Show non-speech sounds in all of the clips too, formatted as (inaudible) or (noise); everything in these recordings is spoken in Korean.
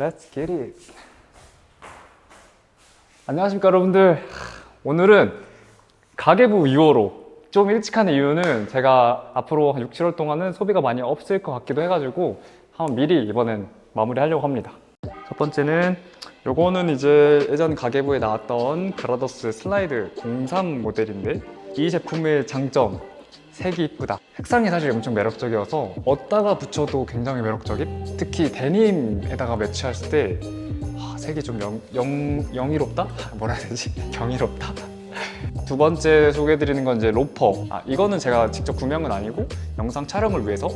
Let's get it. 안녕하십니까 여러분들. 오늘은 가계부 2호로 좀 일찍 하는 이유는 제가 앞으로 한 6, 7월 동안은 소비가 많이 없을 것 같기도 해가지고 한번 미리 이번엔 마무리하려고 합니다. 첫 번째는 요거는 이제 예전 가계부에 나왔던 그라더스 슬라이드 03 모델인데 이 제품의 장점 색이 이쁘다. 색상이 사실 엄청 매력적이어서 얻다가 붙여도 굉장히 매력적인. 특히 데님에다가 매치했을 때 아, 색이 좀 영, 영, 영이롭다? (laughs) 뭐라 해야 되지? (laughs) 경이롭다? 두 번째 소개해드리는 건 이제 로퍼. 아, 이거는 제가 직접 구매한 건 아니고 영상 촬영을 위해서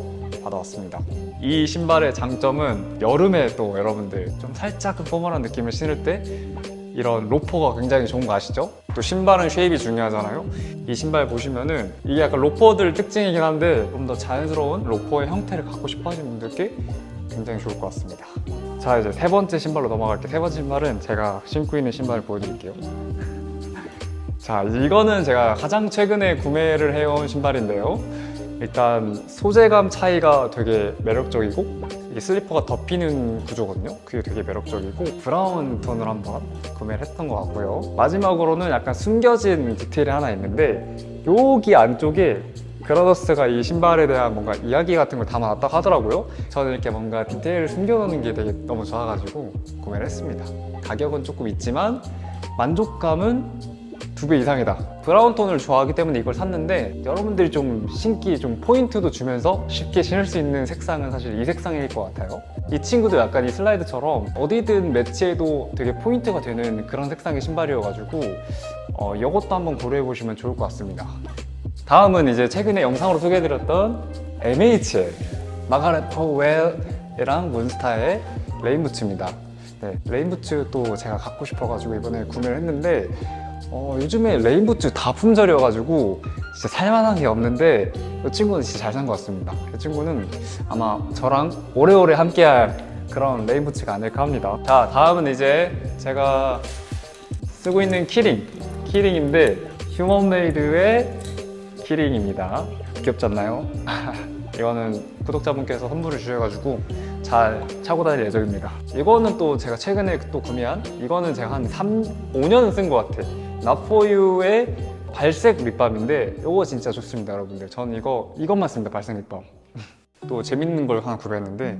받아왔습니다. 이 신발의 장점은 여름에 또 여러분들 좀 살짝 포멀한 느낌을 신을 때 이런 로퍼가 굉장히 좋은 거 아시죠? 또 신발은 쉐입이 중요하잖아요. 이 신발 보시면은 이게 약간 로퍼들 특징이긴 한데 좀 더 자연스러운 로퍼의 형태를 갖고 싶어 하시는 분들께 굉장히 좋을 것 같습니다. 자 이제 세 번째 신발로 넘어갈게요. 세 번째 신발은 제가 신고 있는 신발을 보여드릴게요. (laughs) 자 이거는 제가 가장 최근에 구매를 해온 신발인데요. 일단 소재감 차이가 되게 매력적이고 이게 슬리퍼가 덮이는 구조거든요. 그게 되게 매력적이고 브라운 톤을 한번 구매를 했던 것 같고요. 마지막으로는 약간 숨겨진 디테일이 하나 있는데 여기 안쪽에 그라더스가 이 신발에 대한 뭔가 이야기 같은 걸 담아놨다 하더라고요. 저는 이렇게 뭔가 디테일을 숨겨놓는 게 되게 너무 좋아가지고 구매를 했습니다. 가격은 조금 있지만 만족감은 두 배 이상이다. 브라운 톤을 좋아하기 때문에 이걸 샀는데 여러분들이 좀 신기, 좀 포인트도 주면서 쉽게 신을 수 있는 색상은 사실 이 색상일 것 같아요. 이 친구도 약간 이 슬라이드처럼 어디든 매치해도 되게 포인트가 되는 그런 색상의 신발이어가지고 어, 이것도 한번 고려해 보시면 좋을 것 같습니다. 다음은 이제 최근에 영상으로 소개해드렸던 MHL 마가렛 퍼웰이랑 문스타의 레인부츠입니다. 네, 레인부츠 또 제가 갖고 싶어가지고 이번에 구매를 했는데 어, 요즘에 레인부츠 다 품절이어가지고 진짜 살만한 게 없는데 이 친구는 진짜 잘 산 것 같습니다. 이 친구는 아마 저랑 오래오래 함께할 그런 레인부츠가 아닐까 합니다. 자, 다음은 이제 제가 쓰고 있는 키링. 키링인데 휴먼메이드의 키링입니다. 귀엽지 않나요? (laughs) 이거는 구독자분께서 선물을 주셔가지고 잘 차고 다닐 예정입니다. 이거는 또 제가 최근에 또 구매한 이거는 제가 한 3, 5년 쓴 것 같아. 나포유의 발색 립밤인데 이거 진짜 좋습니다, 여러분들. 저는 이거 이것만 씁니다, 발색 립밤. (laughs) 또 재밌는 걸 하나 구매했는데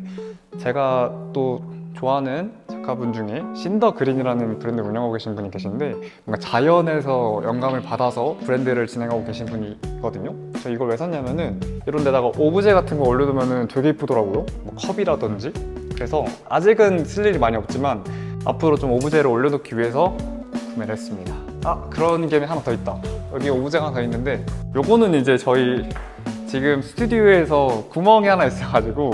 제가 또 좋아하는 작가분 중에 신더 그린이라는 브랜드를 운영하고 계신 분이 계신데 뭔가 자연에서 영감을 받아서 브랜드를 진행하고 계신 분이 있거든요. 저 이걸 왜 샀냐면은 이런 데다가 오브제 같은 거 올려두면은 되게 이쁘더라고요. 뭐 컵이라든지. 그래서 아직은 쓸 일이 많이 없지만 앞으로 좀 오브제를 올려놓기 위해서 구매를 했습니다. 아 그런 게 하나 더 있다. 여기 오브제가 하나 더 있는데 요거는 이제 저희 지금 스튜디오에서 구멍이 하나 있어가지고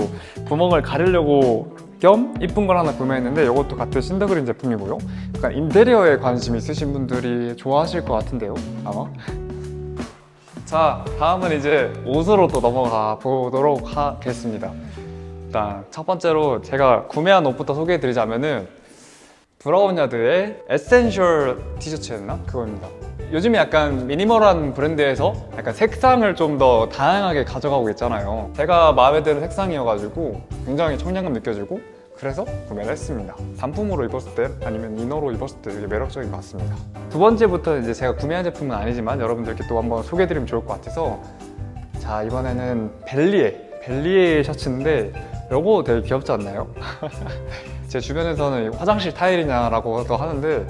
구멍을 가리려고 겸 이쁜 걸 하나 구매했는데 이것도 같은 신더그린 제품이고요. 약간 인테리어에 관심 있으신 분들이 좋아하실 것 같은데요, 아마. 자, 다음은 이제 옷으로 또 넘어가 보도록 하겠습니다. 일단 첫 번째로 제가 구매한 옷부터 소개해드리자면은 브라운 야드의 에센셜 티셔츠였나? 그거입니다. 요즘에 약간 미니멀한 브랜드에서 약간 색상을 좀 더 다양하게 가져가고 있잖아요. 제가 마음에 드는 색상이어가지고 굉장히 청량감 느껴지고 그래서 구매를 했습니다. 단품으로 입었을 때 아니면 이너로 입었을 때 되게 매력적인 것 같습니다. 두 번째부터 이제 제가 구매한 제품은 아니지만 여러분들께 또 한번 소개해드리면 좋을 것 같아서 자 이번에는 벨리에 벨리에 셔츠인데 요거 되게 귀엽지 않나요? (laughs) 제 주변에서는 화장실 타일이냐라고도 하는데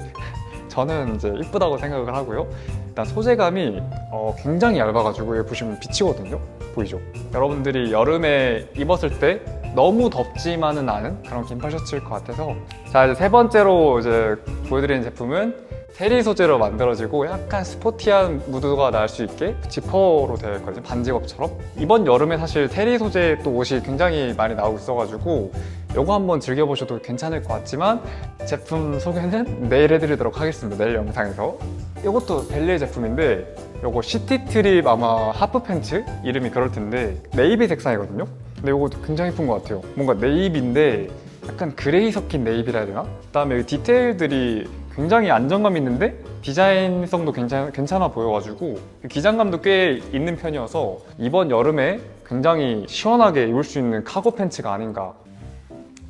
저는 이제 이쁘다고 생각을 하고요. 일단 소재감이 어, 굉장히 얇아가지고 여기 보시면 비치거든요. 보이죠? 여러분들이 여름에 입었을 때 너무 덥지만은 않은 그런 긴팔 셔츠일 것 같아서 자 이제 세 번째로 이제 보여드리는 제품은 테리 소재로 만들어지고 약간 스포티한 무드가 날 수 있게 지퍼로 되어 있거든요 반지겁처럼. 이번 여름에 사실 테리 소재 또 옷이 굉장히 많이 나오고 있어가지고 요거 한번 즐겨보셔도 괜찮을 것 같지만 제품 소개는 내일 해드리도록 하겠습니다. 내일 영상에서. 이것도 벨리의 제품인데 요거 시티 트립 아마 하프 팬츠 이름이 그럴 텐데 네이비 색상이거든요. 근데 요것도 굉장히 예쁜 것 같아요. 뭔가 네이비인데 약간 그레이 섞인 네이비라 해야 되나? 그다음에 디테일들이 굉장히 안정감 있는데 디자인성도 괜찮, 괜찮아 보여가지고 기장감도 꽤 있는 편이어서 이번 여름에 굉장히 시원하게 입을 수 있는 카고 팬츠가 아닌가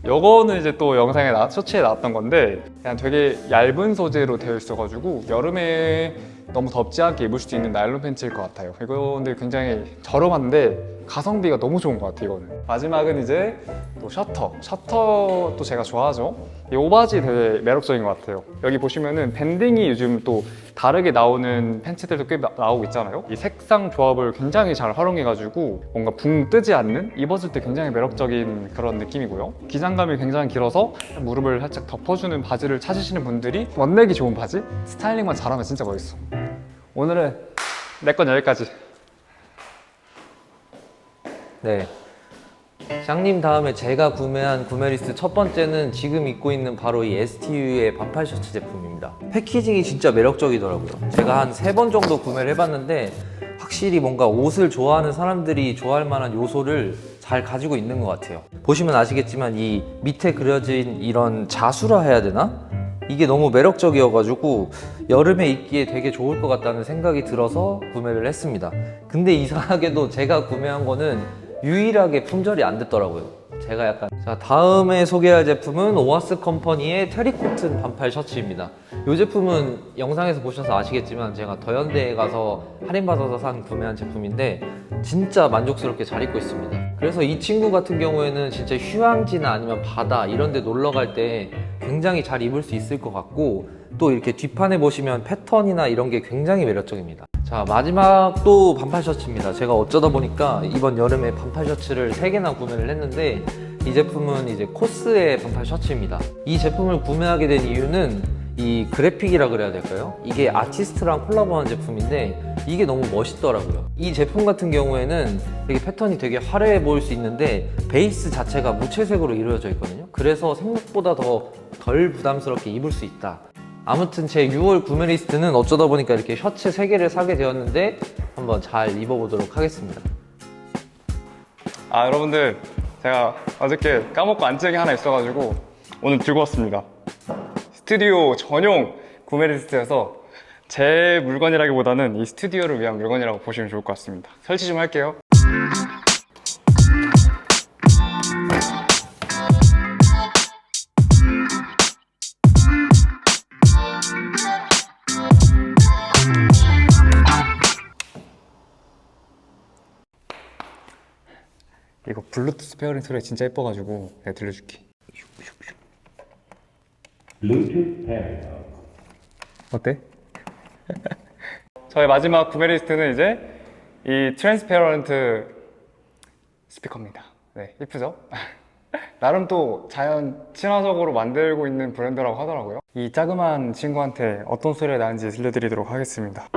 요거는 이제 또 영상에 나, 셔츠에 나왔던 건데 그냥 되게 얇은 소재로 되어 있어가지고 여름에 너무 덥지 않게 입을 수 있는 나일론 팬츠일 것 같아요. 이거 근데 굉장히 저렴한데 가성비가 너무 좋은 것 같아요. 이거는 마지막은 이제 또 셔터. 셔터도 제가 좋아하죠. 이 오바지 되게 매력적인 것 같아요. 여기 보시면은 밴딩이 요즘 또 다르게 나오는 팬츠들도 꽤 나- 나오고 있잖아요. 이 색상 조합을 굉장히 잘 활용해가지고 뭔가 붕 뜨지 않는 입었을 때 굉장히 매력적인 그런 느낌이고요. 기장감이 굉장히 길어서 무릎을 살짝 덮어주는 바지를 찾으시는 분들이 원내기 좋은 바지? 스타일링만 잘하면 진짜 멋있어. 오늘은 내 건 여기까지. 네. 샹님 다음에 제가 구매한 구매 리스트 첫 번째는 지금 입고 있는 바로 이 STU의 반팔 셔츠 제품입니다. 패키징이 진짜 매력적이더라고요. 제가 한 세 번 정도 구매를 해봤는데 확실히 뭔가 옷을 좋아하는 사람들이 좋아할 만한 요소를 잘 가지고 있는 것 같아요. 보시면 아시겠지만 이 밑에 그려진 이런 자수라 해야 되나? 이게 너무 매력적이어가지고 여름에 입기에 되게 좋을 것 같다는 생각이 들어서 구매를 했습니다. 근데 이상하게도 제가 구매한 거는 유일하게 품절이 안 됐더라고요. 제가 약간 자 다음에 소개할 제품은 오아스 컴퍼니의 테리 코튼 반팔 셔츠입니다. 이 제품은 영상에서 보셔서 아시겠지만 제가 더현대에 가서 할인받아서 산 구매한 제품인데 진짜 만족스럽게 잘 입고 있습니다. 그래서 이 친구 같은 경우에는 진짜 휴양지나 아니면 바다 이런 데 놀러 갈 때 굉장히 잘 입을 수 있을 것 같고 또 이렇게 뒷판에 보시면 패턴이나 이런 게 굉장히 매력적입니다. 자 마지막 또 반팔 셔츠입니다. 제가 어쩌다 보니까 이번 여름에 반팔 셔츠를 3개나 구매를 했는데 이 제품은 이제 코스의 반팔 셔츠입니다. 이 제품을 구매하게 된 이유는 이 그래픽이라 그래야 될까요? 이게 아티스트랑 콜라보한 제품인데 이게 너무 멋있더라고요. 이 제품 같은 경우에는 되게 패턴이 되게 화려해 보일 수 있는데 베이스 자체가 무채색으로 이루어져 있거든요. 그래서 생각보다 더 덜 부담스럽게 입을 수 있다. 아무튼 제 6월 구매 리스트는 어쩌다 보니까 이렇게 셔츠 3개를 사게 되었는데 한번 잘 입어보도록 하겠습니다. 아 여러분들 제가 어저께 까먹고 안 찍은 게 하나 있어가지고 오늘 들고 왔습니다. 스튜디오 전용 구매 리스트여서 제 물건이라기보다는 이 스튜디오를 위한 물건이라고 보시면 좋을 것 같습니다. 설치 좀 할게요 블루투스 페어링 소리가 진짜 예뻐가지고 내가 들려줄게 Bluetooth pairing. 어때? (laughs) 저의 마지막 구매 리스트는 이제 이 트랜스페어런트 스피커입니다. 네, 이쁘죠? (laughs) 나름 또 자연 친화적으로 만들고 있는 브랜드라고 하더라고요. 이 자그마한 친구한테 어떤 소리가 나는지 들려드리도록 하겠습니다.